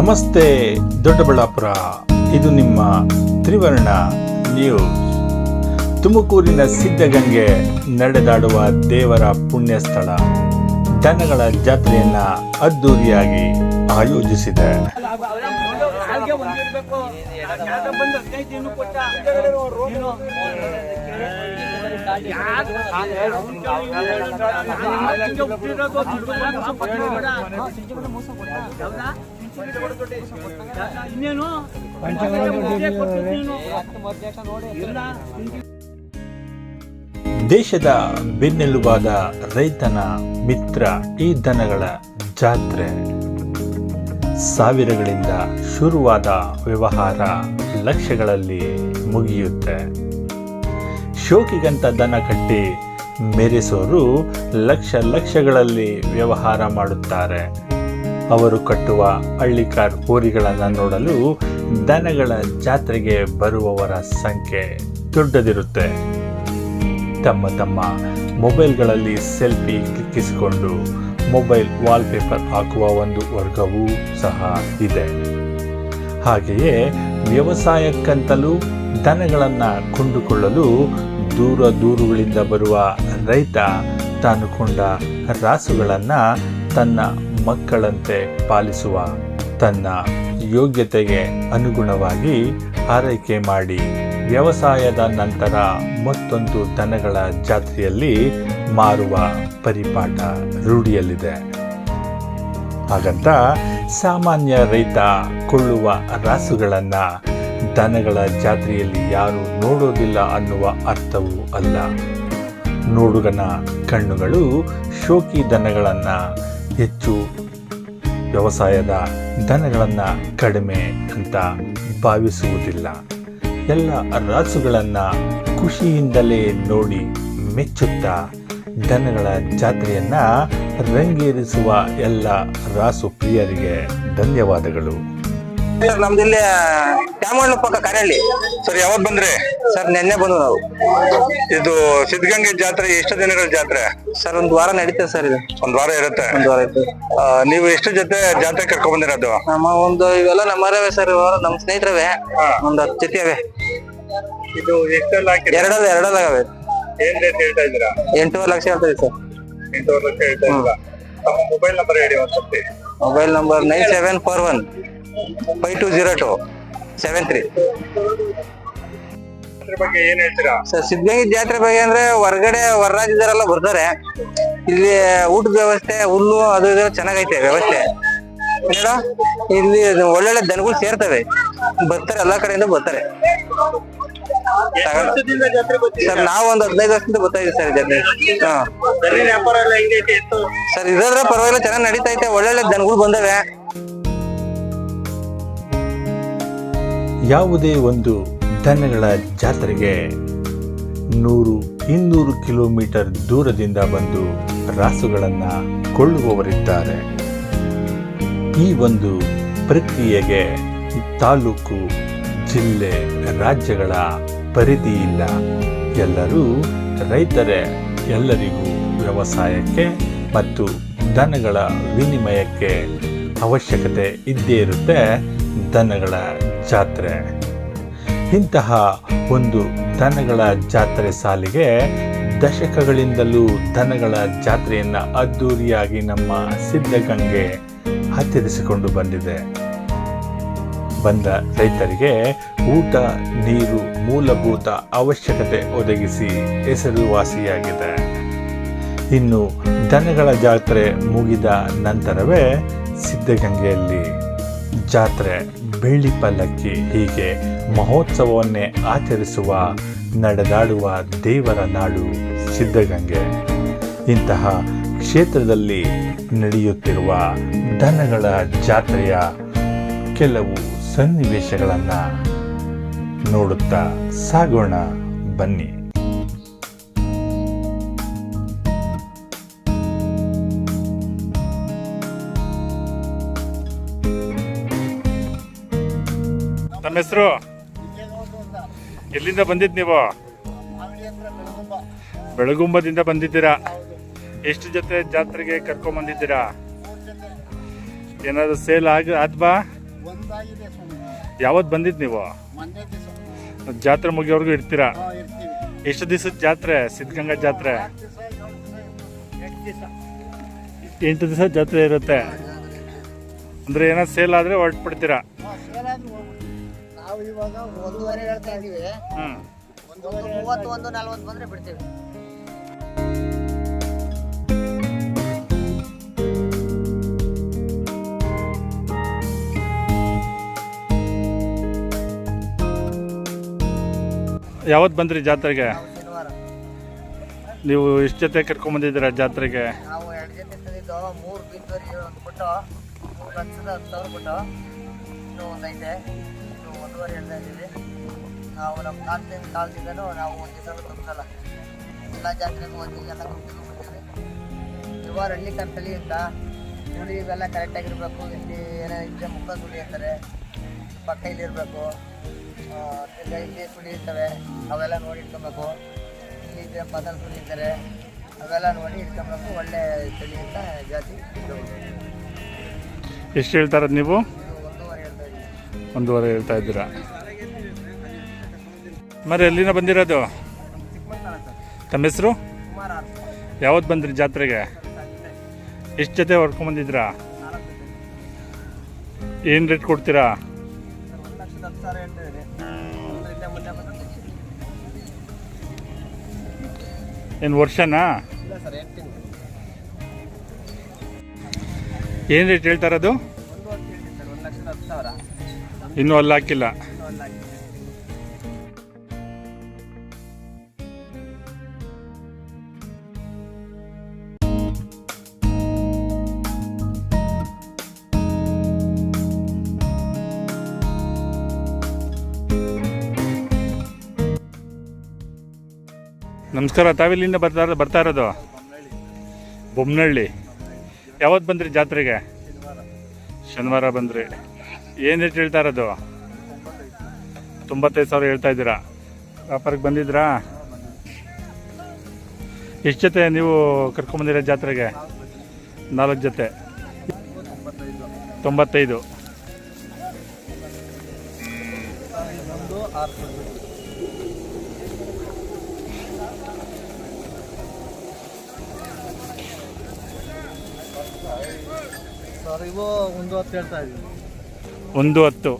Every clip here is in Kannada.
ನಮಸ್ತೆ ದೊಡ್ಡಬಳ್ಳಾಪುರ. ಇದು ನಿಮ್ಮ ತ್ರಿವರ್ಣ ನ್ಯೂಸ್. ತುಮಕೂರಿನ ಸಿದ್ಧಗಂಗೆ ನಡೆದಾಡುವ ದೇವರ ಪುಣ್ಯ ಸ್ಥಳ ದನಗಳ ಜಾತ್ರೆಯನ್ನ ಅದ್ದೂರಿಯಾಗಿ ಆಯೋಜಿಸಿದೆ. ಇನ್ನೇನು? ದೇಶದ ಬೆನ್ನೆಲುಬಾದ ರೈತನ ಮಿತ್ರ ಈ ದನಗಳ ಜಾತ್ರೆ. ಸಾವಿರಗಳಿಂದ ಶುರುವಾದ ವ್ಯವಹಾರ ಲಕ್ಷಗಳಲ್ಲಿ ಮುಗಿಯುತ್ತೆ. ಶೋಕಿಗಂತ ದನ ಕಟ್ಟಿ ಮೆರೆಸೋರು ಲಕ್ಷ ಲಕ್ಷಗಳಲ್ಲಿ ವ್ಯವಹಾರ ಮಾಡುತ್ತಾರೆ. ಅವರು ಕಟ್ಟುವ ಹಳ್ಳಿಕಾರ್ ಹೋರಿಗಳನ್ನು ನೋಡಲು ದನಗಳ ಜಾತ್ರೆಗೆ ಬರುವವರ ಸಂಖ್ಯೆ ದೊಡ್ಡದಿರುತ್ತೆ. ತಮ್ಮ ತಮ್ಮ ಮೊಬೈಲ್ಗಳಲ್ಲಿ ಸೆಲ್ಫಿ ಕ್ಲಿಕ್ಕಿಸಿಕೊಂಡು ಮೊಬೈಲ್ ವಾಲ್ಪೇಪರ್ ಹಾಕುವ ಒಂದು ವರ್ಗವೂ ಸಹ ಇದೆ. ಹಾಗೆಯೇ ವ್ಯವಸಾಯಕ್ಕಂತಲೂ ದನಗಳನ್ನು ಕೊಂಡುಕೊಳ್ಳಲು ದೂರ ದೂರುಗಳಿಂದ ಬರುವ ರೈತ ತಾನು ಕೊಂಡ ರಾಸುಗಳನ್ನು ತನ್ನ ಮಕ್ಕಳಂತೆ ಪಾಲಿಸುವ ತನ್ನ ಯೋಗ್ಯತೆಗೆ ಅನುಗುಣವಾಗಿ ಆರೈಕೆ ಮಾಡಿ ವ್ಯವಸಾಯದ ನಂತರ ಮತ್ತೊಂದು ದನಗಳ ಜಾತ್ರೆಯಲ್ಲಿ ಮಾರುವ ಪರಿಪಾಠ ರೂಢಿಯಲ್ಲಿದೆ. ಹಾಗಂತ ಸಾಮಾನ್ಯ ರೈತ ಕೊಳ್ಳುವ ರಾಸುಗಳನ್ನ ದನಗಳ ಜಾತ್ರೆಯಲ್ಲಿ ಯಾರು ನೋಡೋದಿಲ್ಲ ಅನ್ನುವ ಅರ್ಥವೂ ಅಲ್ಲ. ನೋಡುಗನ ಕಣ್ಣುಗಳು ಶೋಕಿ ದನಗಳನ್ನ ಹೆಚ್ಚು ವ್ಯವಸಾಯದ ದನಗಳನ್ನು ಕಡಿಮೆ ಅಂತ ಭಾವಿಸುವುದಿಲ್ಲ. ಎಲ್ಲ ರಾಸುಗಳನ್ನು ಖುಷಿಯಿಂದಲೇ ನೋಡಿ ಮೆಚ್ಚುತ್ತಾ ದನಗಳ ಜಾತ್ರೆಯನ್ನು ರಂಗೇರಿಸುವ ಎಲ್ಲ ರಾಸು ಪ್ರಿಯರಿಗೆ ಧನ್ಯವಾದಗಳು. ಸರ್ ನಮ್ದು ಇಲ್ಲಿ ಚಾಮಣ್ಣ ಪಕ್ಕ ಕರೆಯಲ್ಲಿ ಸರ್ ಯಾವತ್ ಬಂದ್ರಿ? ಸರ್ ನಿನ್ನೆ ಬಂದು ನಾವು. ಇದು ಸಿದ್ಧಗಂಗೆ ಜಾತ್ರೆ ಎಷ್ಟು ದಿನಗಳ ಜಾತ್ರೆ? ಸರ್ ಒಂದ್ ವಾರ ನಡೀತದೆ ಸರ್ ಇದು. ಒಂದ್ ವಾರ ಇರುತ್ತೆ? ಒಂದು ವಾರ ಆಯ್ತು ಆ, ನೀವು ಎಷ್ಟು ಜೊತೆ ಜಾತ್ರೆ ಕರ್ಕೊಂಡ್ ಬಂದಿರೋದು? ನಮ್ಮ ಒಂದು ಇವೆಲ್ಲ ನಮ್ಮರವೇ ಸರ್ ಇವೆಲ್ಲ ನಮ್ಮ ಸ್ನೇಹಿತರವೇ. ಒಂದ್ ಹತ್ತು ಜೊತೆ ಅವೆ. ಇದು ಎಷ್ಟೆಲ್ಲ ಎರಡಲ್ಲ ಎರಡಲ್ಲ ಅವೆ. ಏನ್ ರೇಟ್ ಹೇಳ್ತಾ ಇದ್ದೀರಾ? ಎಂಟೂವರೆ ಲಕ್ಷ ಹೇಳ್ತದೆ ಸರ್. ಎಂಟೂವರೆ ಲಕ್ಷ ಹೇಳ್ತಾ ಇದ್ದೀರಾ? ತಮ್ಮ ಮೊಬೈಲ್ ನಂಬರ್ ಹೇಳಿ ಒಂದ್ ಸರ್ತಿ mobile number nine seven four one. Five two zero two. Seven three ಬಗ್ಗೆ ಏನ್ ಹೇಳ್ತೀರಾ? ಸರ್ ಸಿದ್ಧಗಂಗೆ ಜಾತ್ರೆ ಬಗ್ಗೆ ಅಂದ್ರೆ ಹೊರಗಡೆ ಹೊರ ರಾಜ್ಯದವರೆಲ್ಲ ಬರ್ತಾರೆ. ಇಲ್ಲಿ ಊಟದ ವ್ಯವಸ್ಥೆ ಹುಲ್ಲು ಅದು ಇದು ಚೆನ್ನಾಗೈತೆ ವ್ಯವಸ್ಥೆ. ಏನೋ ಇಲ್ಲಿ ಒಳ್ಳೊಳ್ಳೆ ದನಗಳು ಸೇರ್ತವೆ. ಬರ್ತಾರೆ ಎಲ್ಲಾ ಕಡೆಯಿಂದ ಬರ್ತಾರೆ. ಸರ್ ನಾವು ಒಂದ್ ಹದಿನೈದು ವರ್ಷದಿಂದ ಬರ್ತಾ ಇದೀವಿ ಸರ್ ಹೆಂಗೈತೆ? ಸರ್ ಇದಾದ್ರೆ ಪರವಾಗಿಲ್ಲ ಚೆನ್ನಾಗಿ ನಡೀತಾ ಐತೆ ಒಳ್ಳೊಳ್ಳೆ ದನಗಳು ಬಂದವೆ. ಯಾವುದೇ ಒಂದು ದನಗಳ ಜಾತ್ರೆಗೆ ನೂರು ಇನ್ನೂರು ಕಿಲೋಮೀಟರ್ ದೂರದಿಂದ ಬಂದು ರಾಸುಗಳನ್ನು ಕೊಳ್ಳುವವರಿದ್ದಾರೆ. ಈ ಒಂದು ಪ್ರಕ್ರಿಯೆಗೆ ತಾಲೂಕು, ಜಿಲ್ಲೆ, ರಾಜ್ಯಗಳ ಪರಿಧಿ ಇಲ್ಲ. ಎಲ್ಲರೂ ರೈತರೇ, ಎಲ್ಲರಿಗೂ ವ್ಯವಸಾಯಕ್ಕೆ ಮತ್ತು ದನಗಳ ವಿನಿಮಯಕ್ಕೆ ಅವಶ್ಯಕತೆ ಇದ್ದೇ ಇರುತ್ತೆ. ದನಗಳ ಜಾತ್ರೆ. ಇಂತಹ ಒಂದು ದನಗಳ ಜಾತ್ರೆ ಸಾಲಿಗೆ ದಶಕಗಳಿಂದಲೂ ದನಗಳ ಜಾತ್ರೆಯನ್ನು ಅದ್ದೂರಿಯಾಗಿ ನಮ್ಮ ಸಿದ್ಧಗಂಗೆ ಹತ್ತಿರಿಸಿಕೊಂಡು ಬಂದಿದೆ. ಬಂದ ರೈತರಿಗೆ ಊಟ, ನೀರು, ಮೂಲಭೂತ ಅವಶ್ಯಕತೆ ಒದಗಿಸಿ ಹೆಸರುವಾಸಿಯಾಗಿದೆ ಇನ್ನು ದನಗಳ ಜಾತ್ರೆ ಮುಗಿದ ನಂತರವೇ ಸಿದ್ಧಗಂಗೆಯಲ್ಲಿ ಜಾತ್ರೆ ಬೆಳ್ಳಿ ಪಲ್ಲಕ್ಕಿ ಹೀಗೆ ಮಹೋತ್ಸವವನ್ನೇ ಆಚರಿಸುವ, ನಡೆದಾಡುವ ದೇವರ ನಾಡು ಸಿದ್ಧಗಂಗೆ. ಇಂತಹ ಕ್ಷೇತ್ರದಲ್ಲಿ ನಡೆಯುತ್ತಿರುವ ದನಗಳ ಜಾತ್ರೆಯ ಕೆಲವು ಸನ್ನಿವೇಶಗಳನ್ನು ನೋಡುತ್ತಾ ಸಾಗೋಣ ಬನ್ನಿ. ತಮ್ಮ ಹೆಸರು? ಎಲ್ಲಿಂದ ಬಂದಿದ್ದು ನೀವು? ಬೆಳಗುಂಬದಿಂದ ಬಂದಿದ್ದೀರಾ? ಎಷ್ಟು ಜೊತೆ ಜಾತ್ರೆಗೆ ಕರ್ಕೊಂಡ್ ಬಂದಿದ್ದೀರಾ? ಏನಾದ್ರು ಸೇಲ್ ಆಗ ಸ್ವಾಮಿ ಯಾವತ್ತು ಬಂದಿದ್ದು ನೀವು? ಜಾತ್ರೆ ಮುಗಿಯೋವರೆಗೂ ಇರ್ತೀರಾ? ಎಷ್ಟು ದಿವಸದ ಜಾತ್ರೆ? ಸಿದ್ಧಗಂಗಾ ಜಾತ್ರೆ? ಎಂಟು ದಿವಸ ಜಾತ್ರೆ ಇರುತ್ತೆ. ಅಂದ್ರೆ ಏನಾದ್ರು ಸೇಲ್ ಆದ್ರೆ ಹೊರಟ್ಬಿಡ್ತೀರಾ? ನಾವು ಇವಾಗ ಒಂದೂವರೆ ಹೇಳ್ತಾ ಇದೀವಿ. ಹ್ಮ್. ಒಂದು ಮೂವತ್ತು ಒಂದು ನಲ್ವತ್ತು ಬಂದ್ರೆ ಬಿಡ್ತೀವಿ. ಯಾವತ್ತು ಬಂದ್ರಿ ಜಾತ್ರೆಗೆ? ನಾವು ಶನಿವಾರ. ನೀವು ಇಷ್ಟು ಜೊತೆ ಕರ್ಕೊಂಡ್ ಬಂದಿದ್ದೀರಾ ಜಾತ್ರೆಗೆ? ನಾವು ಎರಡು ಜೊತೆ ತಂದಿದ್ದು ಮೂರು ಬಿದ್ದರಿ ಒಂದು ಬಿಟ್ಟು ಮೂರು ಲಕ್ಷದ ಹತ್ತು ಸಾವಿರ ಬಿಟ್ಟು ಇನ್ನೂ ಒಂದು ಒಂದೂವರೆ ಹೇಳ್ತಾ ಇದ್ದೀವಿ ನಾವು ನಮ್ಮ ಕಾಲದಿಂದ ಕಾಲದಿಂದನೂ ನಾವು ಒಂದು ದಿವಸ ತುಂಬಿಸಲ್ಲ ಎಲ್ಲ ಜಾತ್ರೆಗೂ ಒಂದು ಎಲ್ಲ ಗುಂಪಿಗೂ ಬಿಡ್ತೀವಿ ಇವಾಗ ಹಳ್ಳಿ ಕಂಪಲಿ ಅಂತ ಸುಳಿ ಇವೆಲ್ಲ ಕರೆಕ್ಟಾಗಿರಬೇಕು ಇಲ್ಲಿ ಏನೋ ಇದ್ರೆ ಮುಖ ಸುಳಿ ಅಂತಾರೆ. ಪಕ್ಕ ಇಲ್ಲಿರಬೇಕು ಇಲ್ಲಿ ಸುಳಿ ಇರ್ತವೆ. ಅವೆಲ್ಲ ನೋಡಿ ಇಟ್ಕೊಬೇಕು. ಇಲ್ಲಿ ಇದ್ರೆ ಪದಲ್ ಸುಳಿ ಇರ್ತಾರೆ. ಅವೆಲ್ಲ ನೋಡಿ ಇಟ್ಕೊಬೇಕು. ಒಳ್ಳೆ ಚಳಿ ಅಂತ ಜಾತಿ ಎಷ್ಟು ಹೇಳ್ತಾರದು ನೀವು? ಒಂದೂವರೆ ಹೇಳ್ತಾ ಇದ್ದೀರಾ? ಮರಿ ಎಲ್ಲಿನ ಬಂದಿರೋದು? ತಮ್ಮ ಹೆಸರು? ಯಾವತ್ತು ಬಂದ್ರಿ ಜಾತ್ರೆಗೆ? ಎಷ್ಟು ಜೊತೆ ಹೊಡ್ಕೊಂಬಂದಿದ್ರಾ ಏನು ರೇಟ್ ಕೊಡ್ತೀರಾ? ಏನು ವರ್ಷನಾ? ಏನು ರೇಟ್ ಹೇಳ್ತಾ ಇರೋದು? ಇನ್ನೂ ಅಲ್ಲಿ ಹಾಕಿಲ್ಲ ನಮಸ್ಕಾರ ತಾವಿಲ್ಲಿಂದ ಬರ್ತಾ ಬರ್ತಾ ಇರೋದು? ಬೊಮ್ಮನಹಳ್ಳಿ ಯಾವತ್ತು ಬಂದ್ರಿ ಜಾತ್ರೆಗೆ? ಶನಿವಾರ ಬಂದ್ರಿ. ಏನು ರೇಟ್ ಹೇಳ್ತಾ ಇರೋದು? ತೊಂಬತ್ತೈದು ಸಾವಿರ ಹೇಳ್ತಾ ಇದ್ದೀರಾ? ವ್ಯಾಪಾರಕ್ಕೆ ಬಂದಿದ್ರಾ ಎಷ್ಟು ಜೊತೆ ನೀವು ಕರ್ಕೊಂಬಂದಿರೋ ಜಾತ್ರೆಗೆ? ನಾಲ್ಕು ಜೊತೆ. ತೊಂಬತ್ತೈದು. ಸರ್, ಇವು ಒಂದು ಹತ್ತು ಹೇಳ್ತಾ ಇದ್ದೀವಿ ಒಂದು ಹತ್ತು.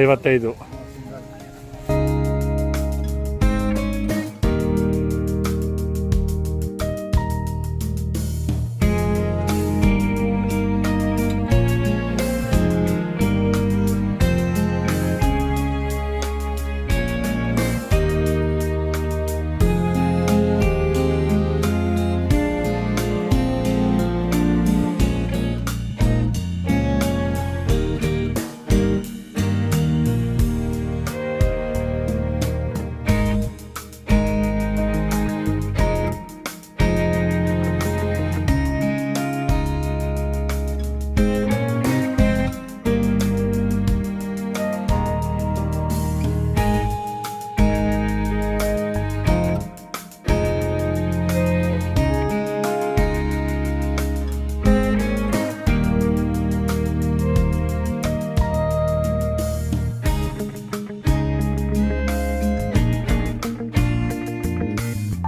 ಐವತ್ತೈದು.